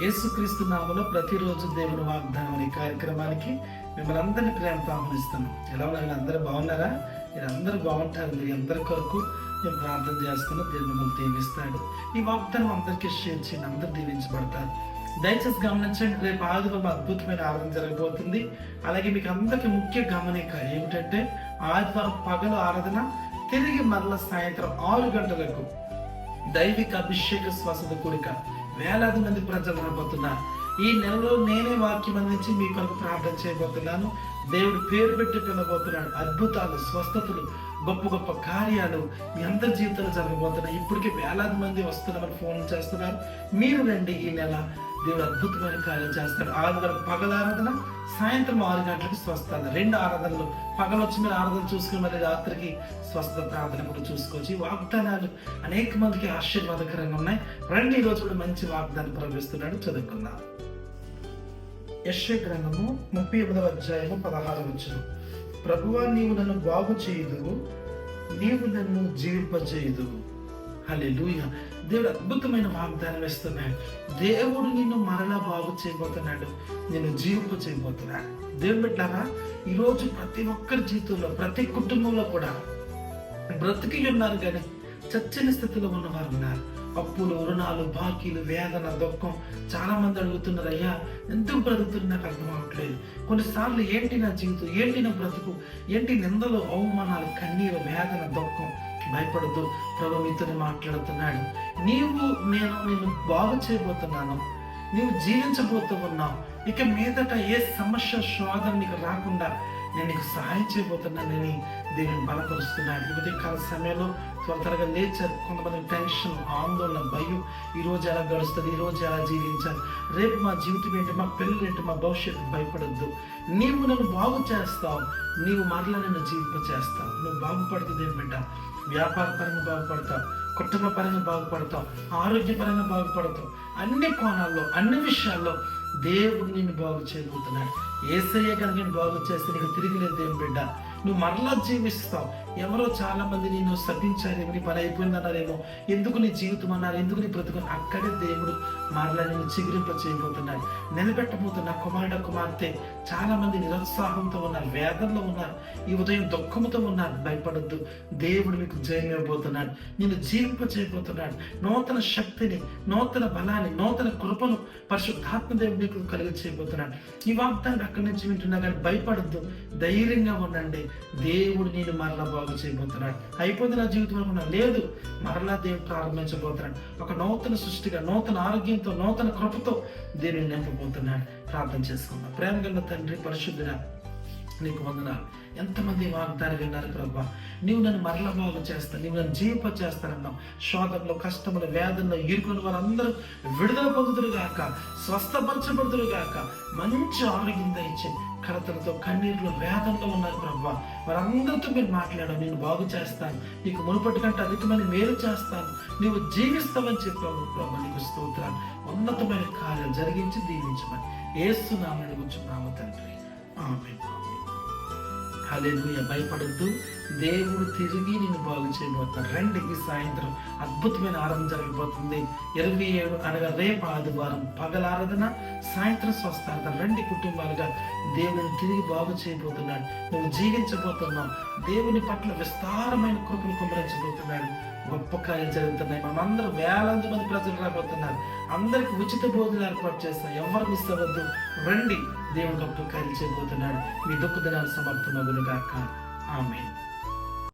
యేసుక్రీస్తు నామలో ప్రతిరోజు దేవుని వాగ్దానం అనే కార్యక్రమానికి మిమ్మల్ని అందరినీ ప్రేమతో ఆహ్వానిస్తున్నాం. ఎలా ఉన్నారు? అందరూ బాగున్నారా? మీరు అందరూ బాగుంటారు. మీరు అందరి కొరకు మేము ప్రార్థన చేస్తున్నాం దేవుని మిమ్మల్ని దీవిస్తాడు. ఈ వాగ్దానం అందరికీ షేర్ చేయండి. అందరూ దీవించబడతారు. దయచేసి గమనించండి. రేపు ఆదివారం అద్భుతమైన ఆరాధన జరగబోతుంది. అలాగే మీకు అందరికి ముఖ్య గమనిక ఏమిటంటే ఆదివారం పగలు ఆరాధన తిరిగి మరల సాయంత్రం ఆరు గంటలకు దైవిక అభిషేక శ్వాసద కూడిక వేలాది మంది ప్రజలు రాబోతున్నా ఈ నెలలో నేనే వాక్యం అందించి మీ కొరకు ప్రార్థన చేయబోతున్నాను. దేవుడు పేరు పెట్టి పిలబోతున్నాడు అద్భుతాలు స్వస్థతలు గొప్ప గొప్ప కార్యాలు మీ అందరి జీవితంలో జరగబోతున్నాయి. ఇప్పటికే వేలాది మంది వస్తున్నామని ఫోన్ చేస్తున్నారు. మీరు రండి ఈ నెల. దేవుడు అద్భుతమైన కార్యం చేస్తాడు. ఆరాధన పగల ఆరాధన సాయంత్రం ఆరు గంటలకు స్వస్థత. రెండు ఆరాధనలు. పగలొచ్చి మీరు ఆరాధన చూసుకుని మళ్ళీ రాత్రికి స్వస్థత ప్రార్థన కూడా చూసుకోవచ్చు. ఈ వాగ్దానాలు అనేక మందికి ఆశీర్వాదకరంగా ఉన్నాయి. రండి ఈ రోజు కూడా మంచి వాగ్దానం ప్రవేశిస్తున్నాడు. చదువుకుందాం. యశ గ్రంథము ముప్పై ఎనిమిదవ అధ్యాయము పదహారు వచ్చిన ప్రభువా నీవు నన్ను బాగు చేయుదువు నీవు నన్ను జీవింపజేయుదువు హల్లెలూయా. దేవుడు అద్భుతమైన వాగ్దానం ఇస్తున్నాడు దేవుడు నిన్ను మరలా బాగు చేయబోతున్నాడు. నేను జీవింప చేయబోతున్నాడు. దేవుడు బిడ్డారా ఈరోజు ప్రతి ఒక్కరి జీవితంలో ప్రతి కుటుంబంలో కూడా బ్రతికి ఉన్నారు కానీ చచ్చని స్థితిలో ఉన్నవారు ఉన్నారు. అప్పులు రుణాలు బాకీలు వేదన దుఃఖం చాలా మంది అడుగుతున్నారు అయ్యా ఎందుకు బ్రతుకుతుంది నాకు అర్థం కొన్నిసార్లు ఏంటి నా జీవితం? ఏంటి నా బ్రతుకు? ఏంటి నిందలు అవమానాలు కన్నీరు వేదన దుఃఖం? భయపడద్దు. ప్రభు మీతోనే మాట్లాడుతున్నాడు. నీవు నేను నిన్ను బాగు చేయబోతున్నాను. నీవు జీవించబోతూ ఉన్నావు. ఇక మీదట ఏ సమస్య శోధన నీకు రాకుండా నేను నీకు సహాయం చేయబోతున్నానని దేవుని బలపరుస్తున్నాడు. ఉదయం కాల సమయంలో త్వర త్వరగా లేచారు. కొంతమంది టెన్షన్ ఆందోళన భయం. ఈ రోజు ఎలా గడుస్తుంది? ఈ రోజు ఎలా జీవించాలి? రేపు మా జీవితం ఏంటి? మా పిల్లలు ఏంటి? మా భవిష్యత్తు భయపడద్దు. నీవు నన్ను బాగు చేస్తావు. నీవు మరలా నన్ను జీవింప చేస్తావు నువ్వు బాగుపడుతుంది ఏం బిడ్డ. వ్యాపార పరంగా బాగుపడతావు. కుటుంబ పరంగా బాగుపడతావు ఆరోగ్యపరంగా బాగుపడతావు అన్ని కోణాల్లో అన్ని విషయాల్లో దేవుడు నిన్ను బాగు చేయబోతున్నాడు. ఏసయ్య కనుక నేను బాగు చేస్తే నీకు తిరిగి లేదు ఏం బిడ్డ. నువ్వు మరలా జీవిస్తావు. ఎవరో చాలా మంది నేను శపించారేమో నీ పని అయిపోయిందన్నారేమో ఎందుకు నీ జీవితం అన్నారు ఎందుకు నీ బ్రతుకు అక్కడే దేవుడు మరలా నేను చిగురింప చేయబోతున్నాడు. నిలబెట్టబోతున్న కుమారుడ కుమార్తె చాలా మంది నిరుత్సాహంతో ఉన్నారు వేదనలో ఉన్నారు ఈ ఉదయం దుఃఖంతో ఉన్నారు. భయపడొద్దు. దేవుడు మీకు జయం ఇవ్వబోతున్నాడు. నేను జీవింప చేయబోతున్నాడు. నూతన శక్తిని నూతన బలాన్ని నూతన కృపను పరిశుద్ధాత్మ దేవుడు మీకు కలిగి చేయబోతున్నాడు. ఈ వాగ్దాన్ని అక్కడి నుంచి వింటున్నా కానీ భయపడద్దు. ధైర్యంగా ఉండండి. దేవుడు నేను మరలా బాగు చేయబోతున్నాడు. అయిపోయింది నా జీవితం అనుకున్నా లేదు మరలా దేవుడు ప్రారంభించబోతున్నాడు. ఒక నూతన సృష్టిగా నూతన ఆరోగ్యంతో నూతన కృపతో దేవుని నింపబోతున్నాడు. ప్రార్థన చేసుకుందాం. ప్రేమ గల తండ్రి పరిశుద్ధుడా నీకు వందనాలు. ఎంతమంది వాగ్దానం విన్నారు ప్రభా? నీవు నన్ను మరల బాగు చేస్తా నీవు నన్ను జీవింప చేస్తానన్నావు. శోధంలో కష్టములు వేదనలో ఇరుకుని వారందరూ విడుదల పొందుతురు గాక స్వస్థపరచబడుతురు గాక. మంచి ఆరోగ్యం దయచే కడతలతో కన్నీరులో వేదంలో ఉన్నారు ప్రభా. వారందరితో మీరు మాట్లాడడం నేను బాగు చేస్తాను. నీకు మునుపటి కంటే అధికమైన మేలు చేస్తాను. నీవు జీవిస్తావని చెప్పావు ప్రభా. నీకు స్తోత్రాలు. ఉన్నతమైన కార్యాలు జరిగించి దీవించమని. ఏస్తున్నామని కూర్చున్నాము తండ్రి. ఆమె హల్లెలూయా. భయపడద్దు. దేవుడు తిరిగి నేను బాగు చేయబోతున్నాడు రండి ఈ సాయంత్రం అద్భుతమైన ఆరాధన జరగబోతుంది. ఇరవై ఏడు అనగా రేపు ఆదివారం పగల ఆరాధన సాయంత్రం స్వస్థార్థన రండి కుటుంబాలుగా దేవుని తిరిగి బాగు చేయబోతున్నాడు. నువ్వు జీవించబోతున్నాం దేవుని పట్ల విస్తారమైన కృపను కుమరించబోతున్నాడు గొప్ప కార్యం జరుగుతున్నాయి. మనందరూ వేలాది మంది ప్రజలు రాబోతున్నారు. అందరికి ఉచిత భోజనం ఏర్పాటు చేస్తాం. ఎవరు మిస్ అవ్వద్దు. రండి. దేవుడు గొప్ప కార్యాలు చేయబోతున్నాడు మీ దుఃఖదనాలు దినాలు ఆమె